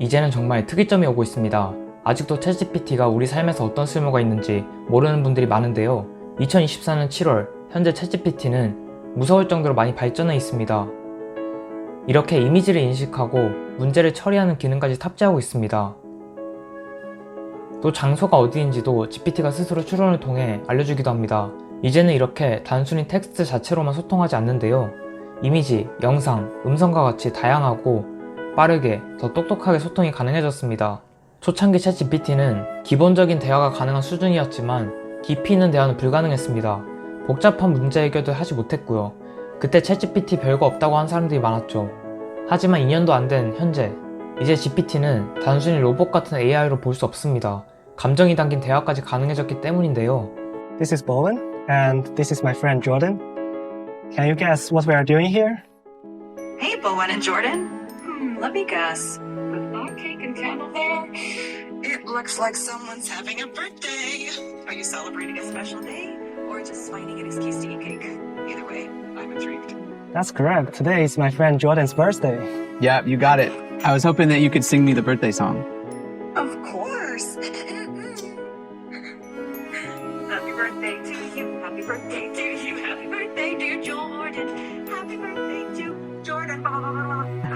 이제는 정말 특이점이 오고 있습니다. 아직도 챗GPT가 우리 삶에서 어떤 쓸모가 있는지 모르는 분들이 많은데요. 2024년 7월, 현재 챗GPT는 무서울 정도로 많이 발전해 있습니다. 이렇게 이미지를 인식하고 문제를 처리하는 기능까지 탑재하고 있습니다. 또 장소가 어디인지도 GPT가 스스로 추론을 통해 알려주기도 합니다. 이제는 이렇게 단순히 텍스트 자체로만 소통하지 않는데요. 이미지, 영상, 음성과 같이 다양하고 빠르게 더 똑똑하게 소통이 가능해졌습니다. 초창기 챗 GPT는 기본적인 대화가 가능한 수준이었지만 깊이 있는 대화는 불가능했습니다. 복잡한 문제 해결도 하지 못했고요. 그때 챗 GPT 별거 없다고 한 사람들이 많았죠. 하지만 2년도 안 된 현재, 이제 GPT는 단순히 로봇 같은 AI로 볼 수 없습니다. 감정이 담긴 대화까지 가능해졌기 때문인데요. This is Bowen, and this is my friend Jordan. Can you guess what we are doing here? Hey, Bowen and Jordan. Hmm, let me guess. With that cake and candle there, it looks like someone's having a birthday. Are you celebrating a special day or just finding an excuse to eat cake? Either way, I'm intrigued. That's correct. Today is my friend Jordan's birthday. Yeah, you got it. I was hoping that you could sing me the birthday song. Of course. Happy birthday to you. Happy birthday to you. Happy birthday, dear Jordan. Happy birthday to Jordan.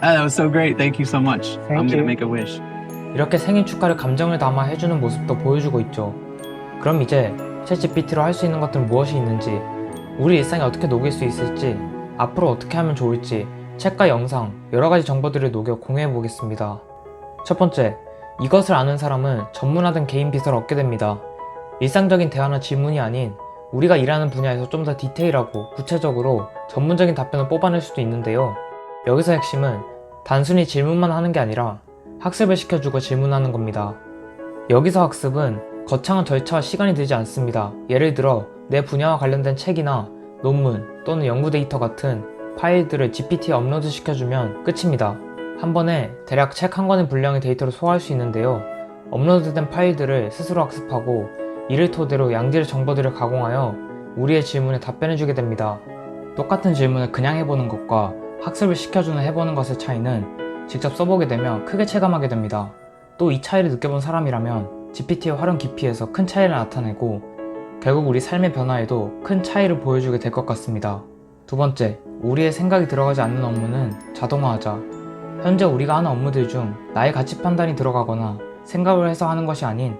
that was so great. Thank you so much. Thank I'm gonna you. make a wish. 이렇게 생일 축하를 감정을 담아 해주는 모습도 보여주고 있죠. 그럼 이제 챗GPT로 할 수 있는 것들은 무엇이 있는지, 우리 일상에 어떻게 녹일 수 있을지, 앞으로 어떻게 하면 좋을지, 책과 영상, 여러 가지 정보들을 녹여 공유해 보겠습니다. 첫 번째, 이것을 아는 사람은 전문화된 개인 비서를 얻게 됩니다. 일상적인 대화나 질문이 아닌 우리가 일하는 분야에서 좀 더 디테일하고 구체적으로 전문적인 답변을 뽑아낼 수도 있는데요. 여기서 핵심은 단순히 질문만 하는 게 아니라 학습을 시켜주고 질문하는 겁니다. 여기서 학습은 거창한 절차와 시간이 들지 않습니다. 예를 들어 내 분야와 관련된 책이나 논문 또는 연구 데이터 같은 파일들을 GPT에 업로드 시켜주면 끝입니다. 한 번에 대략 책 한 권의 분량의 데이터를 소화할 수 있는데요. 업로드된 파일들을 스스로 학습하고 이를 토대로 양질의 정보들을 가공하여 우리의 질문에 답변해주게 됩니다. 똑같은 질문을 그냥 해보는 것과 학습을 시켜주는 해보는 것의 차이는 직접 써보게 되면 크게 체감하게 됩니다. 또 이 차이를 느껴본 사람이라면 GPT의 활용 깊이에서 큰 차이를 나타내고 결국 우리 삶의 변화에도 큰 차이를 보여주게 될 것 같습니다. 두 번째, 우리의 생각이 들어가지 않는 업무는 자동화하자. 현재 우리가 하는 업무들 중 나의 가치 판단이 들어가거나 생각을 해서 하는 것이 아닌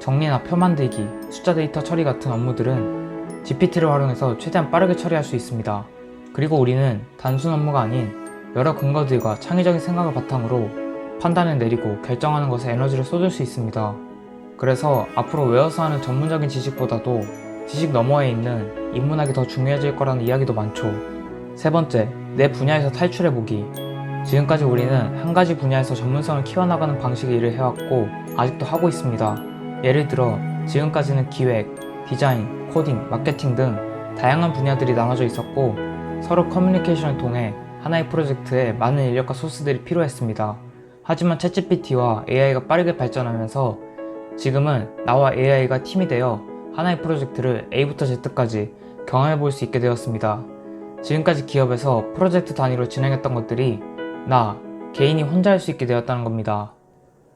정리나 표 만들기, 숫자 데이터 처리 같은 업무들은 GPT를 활용해서 최대한 빠르게 처리할 수 있습니다. 그리고 우리는 단순 업무가 아닌 여러 근거들과 창의적인 생각을 바탕으로 판단을 내리고 결정하는 것에 에너지를 쏟을 수 있습니다. 그래서 앞으로 외워서 하는 전문적인 지식보다도 지식 너머에 있는 인문학이 더 중요해질 거라는 이야기도 많죠. 세 번째, 내 분야에서 탈출해보기. 지금까지 우리는 한 가지 분야에서 전문성을 키워나가는 방식의 일을 해왔고 아직도 하고 있습니다. 예를 들어 지금까지는 기획, 디자인, 코딩, 마케팅 등 다양한 분야들이 나눠져 있었고 서로 커뮤니케이션을 통해 하나의 프로젝트에 많은 인력과 소스들이 필요했습니다. 하지만 챗GPT와 AI가 빠르게 발전하면서 지금은 나와 AI가 팀이 되어 하나의 프로젝트를 A부터 Z까지 경험해 볼 수 있게 되었습니다. 지금까지 기업에서 프로젝트 단위로 진행했던 것들이 나, 개인이 혼자 할 수 있게 되었다는 겁니다.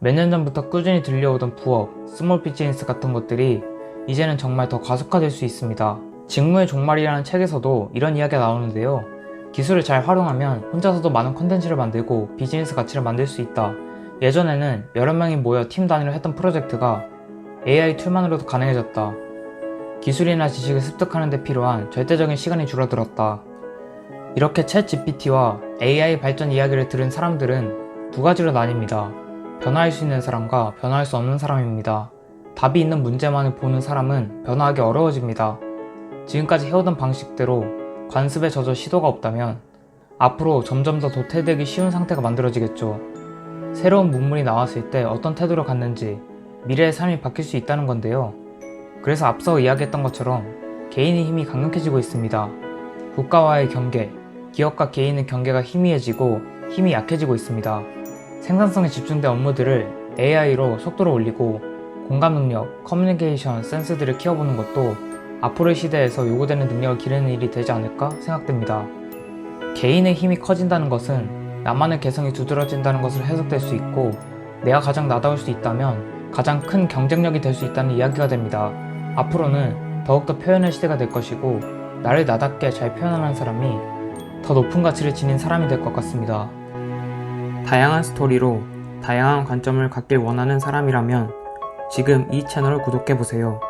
몇 년 전부터 꾸준히 들려오던 부업, 스몰 비즈니스 같은 것들이 이제는 정말 더 가속화될 수 있습니다. 직무의 종말이라는 책에서도 이런 이야기가 나오는데요. 기술을 잘 활용하면 혼자서도 많은 컨텐츠를 만들고 비즈니스 가치를 만들 수 있다. 예전에는 여러 명이 모여 팀 단위로 했던 프로젝트가 AI 툴만으로도 가능해졌다. 기술이나 지식을 습득하는 데 필요한 절대적인 시간이 줄어들었다. 이렇게 챗 GPT와 AI 발전 이야기를 들은 사람들은 두 가지로 나뉩니다. 변화할 수 있는 사람과 변화할 수 없는 사람입니다. 답이 있는 문제만을 보는 사람은 변화하기 어려워집니다. 지금까지 해오던 방식대로 관습에 젖어 시도가 없다면 앞으로 점점 더 도태되기 쉬운 상태가 만들어지겠죠. 새로운 문물이 나왔을 때 어떤 태도를 갖는지 미래의 삶이 바뀔 수 있다는 건데요. 그래서 앞서 이야기했던 것처럼 개인의 힘이 강력해지고 있습니다. 국가와의 경계, 기업과 개인의 경계가 희미해지고 힘이 약해지고 있습니다. 생산성에 집중된 업무들을 AI로 속도를 올리고 공감 능력, 커뮤니케이션, 센스들을 키워보는 것도 앞으로의 시대에서 요구되는 능력을 기르는 일이 되지 않을까 생각됩니다. 개인의 힘이 커진다는 것은 나만의 개성이 두드러진다는 것으로 해석될 수 있고 내가 가장 나다울 수 있다면 가장 큰 경쟁력이 될 수 있다는 이야기가 됩니다. 앞으로는 더욱더 표현의 시대가 될 것이고 나를 나답게 잘 표현하는 사람이 더 높은 가치를 지닌 사람이 될 것 같습니다. 다양한 스토리로 다양한 관점을 갖길 원하는 사람이라면 지금 이 채널을 구독해보세요.